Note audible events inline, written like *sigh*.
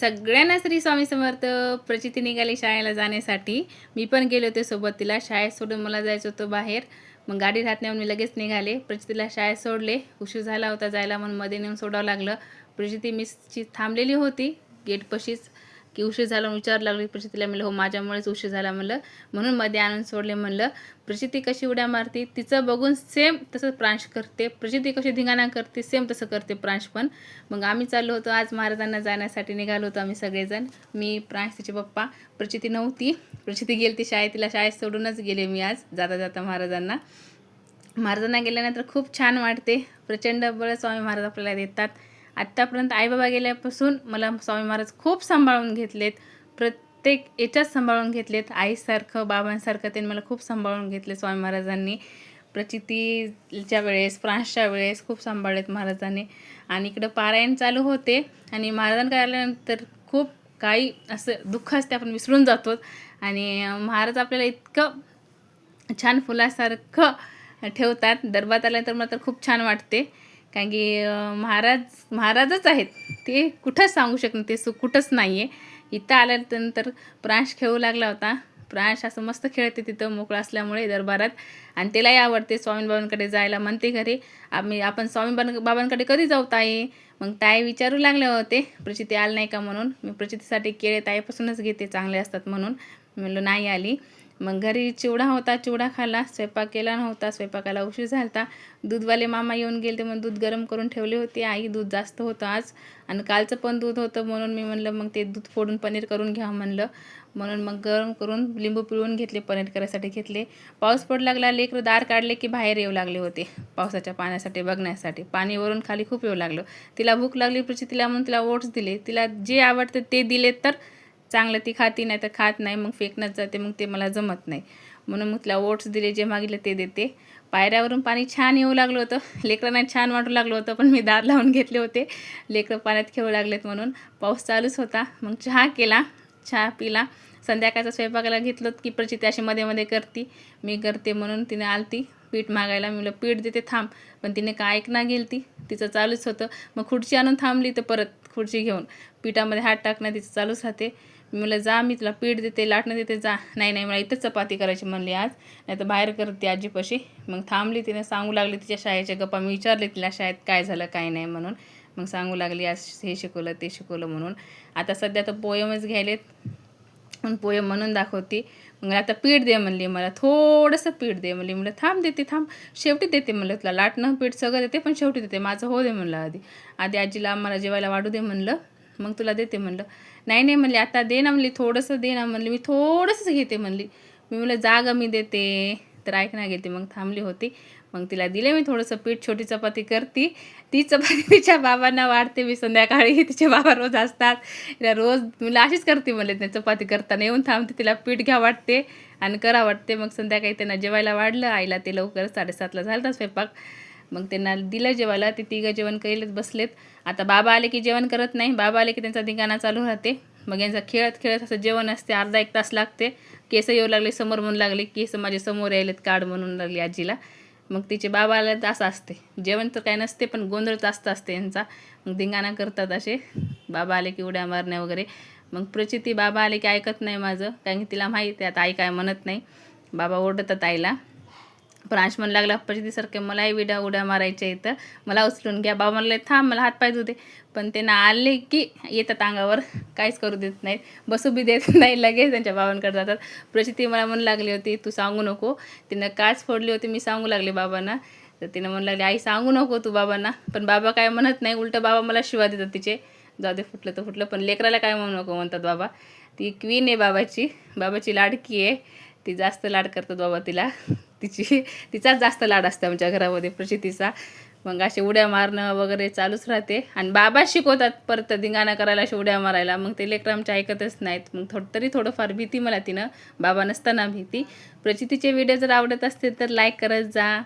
सगळ्यांना श्री स्वामी समर्थ प्रचिती निघाली शाळेला जाण्यासाठी. मी पण गेले होते सोबत तिला. शाळेत सोडून मला जायचं होतं बाहेर. मग गाडी राहत नाही म्हणून मी लगेच निघाले. प्रचितीला शाळेत सोडले. उशीर झाला होता जायला म्हणून मध्ये नेऊन सोडावं लागलं. प्रचिती मिसची थांबलेली होती. गेटपाशीच. की उशीर झाला विचार लागली प्रचितीला म्हणलं हो माझ्यामुळेच उशीर झाला म्हणलं. म्हणून मध्ये आणून सोडले म्हणलं प्रचिती कशी उड्या मारते? तिचं बघून सेम तसं प्रांश करते. प्रचिती कशी धिंगाणा करते? सेम तसं करते प्रांश पण. मग आम्ही चाललो होतो आज महाराजांना जाण्यासाठी. निघालो होतो आम्ही सगळेजण. मी प्रांश तिचे पप्पा. प्रचिती नव्हती. प्रचिती गेली ती शाळेत. तिला शाळेत सोडूनच गेले मी आज जाता जाता महाराजांना. महाराजांना गेल्यानंतर खूप छान वाटते. प्रचंड बळ स्वामी महाराज आपल्याला देतात. आत्तापर्यंत आईबाबा गेल्यापासून मला स्वामी महाराज खूप सांभाळून घेतलेत. प्रत्येक याच्यात सांभाळून घेतलेत. आईसारखं बाबांसारखं त्यांनी मला खूप सांभाळून घेतले स्वामी महाराजांनी. प्रचितीच्या वेळेस फ्रान्सच्या वेळेस खूप सांभाळलेत महाराजांनी. आणि इकडं पारायण चालू होते आणि महाराजांकडे आल्यानंतर खूप काही असं दुःख असते आपण विसरून जातो आणि महाराज आपल्याला इतकं छान फुलासारखं ठेवतात. दरबारात आल्यानंतर मला तर खूप छान वाटते. कारण की महाराज महाराजच आहेत. ते कुठंच सांगू शकत ते सुख कुठंच नाही आहे इथं आल्यानंतर प्रांश खेळू लागला होता. प्रांश असं मस्त खेळते तिथं मोकळं असल्यामुळे दरबारात. आणि त्यालाही आवडते. स्वामी बाबांकडे जायला म्हणते घरी. आम्ही आपण स्वामी बाबांकडे कधी जाऊ ताई? मग ताई विचारू लागले होते. प्रचिती आली नाही का म्हणून? मी प्रचितीसाठी केळे ताईपासूनच घेते चांगले असतात म्हणून. म्हणलं नाही आली. मग घरी चिवडा होता चिवडा खाला स्वयंपाक केला नव्हता स्वयंपाकाला उशीर झाला दूधवाले मामा येऊन गेले मग दूध गरम करून ठेवले होते. आई दूध जास्त होतं आज. आणि कालचं पण दूध होतं म्हणून मी म्हणलं मग ते दूध फोडून पनीर करून घ्या म्हणलं. म्हणून मग गरम करून लिंबू पिळून घेतले पनीर करायसाठी घेतले. पाऊस पडू लागला लेकरं दार काढले की बाहेर येऊ लागले होते. पावसाच्या पाण्यासाठी बघण्यासाठी. पाणी वरून खाली खूप येऊ लागलं. तिला भूक लागली प्रचितीला म्हणून तिला ओट्स दिले. तिला जे आवडते ते दिले तर चांगलं ती खाती नाही तर खात नाही मग फेकण्यात जाते मग ते मला जमत नाही. म्हणून मग तिला ओट्स दिले जे मागितले ते देते. पायऱ्यावरून पाणी छान येऊ लागलं होतं. लेकरांना छान वाटू लागलं होतं पण मी दार लावून घेतले होते. लेकरं पाण्यात खेळू लागलेत म्हणून. पाऊस चालूच होता. मग चहा केला. चहा पिला. संध्याकाळचा स्वयंपाकाला घेतलं की प्रचिती अशी मध्ये मध्ये करती. मी करते म्हणून तिने आलती. पीठ मागायला. मी म्हटलं पीठ देते थांब. पण तिने काय ऐकना गेली ती तिचं चालूच होतं. मग खुर्ची आणून थांबली तर परत खुर्ची घेऊन. पिठामध्ये हात टाकणं तिचं चालूच राहते. मी म्हटलं जा मी तुला पीठ देते लाटणं देते जा. नाही नाही मला इथंच चपाती करायची म्हणली आज. नाही तर बाहेर करते आजीपाशी. मग थांबली तिने सांगू लागली तिच्या शाळेच्या गप्पा. मी विचारले तिला शाळेत काय झालं काय नाही म्हणून. मग सांगू लागली आज हे शिकवलं ते शिकवलं म्हणून. आता सध्या तर पोयमच घ्यायलेत. मग पोहे म्हणून दाखवते. मग आता पीठ दे म्हणली मला थोडंसं पीठ दे म्हणली. म्हणलं थांब देते थांब. शेवटी देते म्हणलं तुला. लाटणं पीठ सगळं देते पण शेवटी देते. माझं हो दे म्हणलं आधी. आधी आजीला आम्हाला जेवायला वाढू दे म्हणलं. मग तुला देते म्हणलं. नाही नाही म्हणली आता दे ना म्हणली थोडंसं दे ना म्हणली. मी थोडंसंच घेते म्हणली. मी म्हणलं जागा मी देते. तर ऐकणार घेते. मग थांबली होती. मग तिला दिले मी थोडंसं पीठ छोटी चपाती करती. ती चपाती *laughs* तिच्या बाबांना वाढते मी संध्याकाळी *laughs* तिचे बाबा रोज असतात. तिला रोज मला अशीच करते म्हणले ते चपाती करताना येऊन थांबते तिला पीठ घ्या वाटते आणि करा वाटते. मग संध्याकाळी त्यांना जेवायला वाढलं आईला ते लवकर साडेसातला झालं स्वयंपाक. मग त्यांना दिलं जेवायला ते तिघं जेवण करीलच बसलेत. आता बाबा आले की जेवण करत नाही बाबा आले की त्यांचा धिंगाणा चालू राहते. मग यांचा खेळत खेळत असं जेवण असते अर्धा एक तास लागते. केस येऊ लागले समोर म्हणून लागले केस माझे समोर यायलेत काढ म्हणून लागली आजीला. मग तिचे बाबा आले तर असं असते. जेवण तर काय नसते पण गोंधळ जास्त असते यांचा. मग धिंगाणा करतात असे. बाबा आले की उड्या मारण्या वगैरे. मग प्रचिती बाबा आले की ऐकत नाही माझं कारण की तिला माहिती आहे आता आई काय म्हणत नाही. बाबा ओरडतात आईला. प्रांश म्हणू लागला प्रचितीसारखे मलाही विड्या उड्या मारायच्या इथं. मला उचलून घ्या बाबा. म्हणले थांब मला हात पाय धुते पण त्यांना आले की येतात अंगावर काहीच करू देत नाहीत. बसू बी देत *laughs* नाही लगेच त्यांच्या बाबांकडे जातात. प्रचिती मला म्हणू लागली होती तू सांगू नको. तिनं काच फोडली होती मी सांगू लागले बाबांना. तर तिनं म्हणू लागली आई सांगू नको तू बाबांना. पण बाबा काय म्हणत नाही उलटं बाबा मला शिवा देतात तिचे. जाऊ दे फुटलं तर फुटलं पण लेकराला काय म्हणू नको म्हणतात बाबा. ती क्वीन आहे बाबाची बाबाची लाडकी आहे. ती जास्त लाड करतात बाबा तिला. तिची तिचाच जास्त लाड असते आमच्या घरामध्ये प्रचितीचा. मग असे उड्या मारणं वगैरे चालूच राहते. आणि बाबा शिकवतात परत धिंगाणा करायला अशा उड्या मारायला. मग ते लेकरं आमच्या ऐकतच नाहीत. मग थोडं तरी थोडंफार भीती मला तिनं. बाबा नसताना भीती. प्रचितीचे व्हिडिओ जर आवडत असतील तर लाईक करत जा.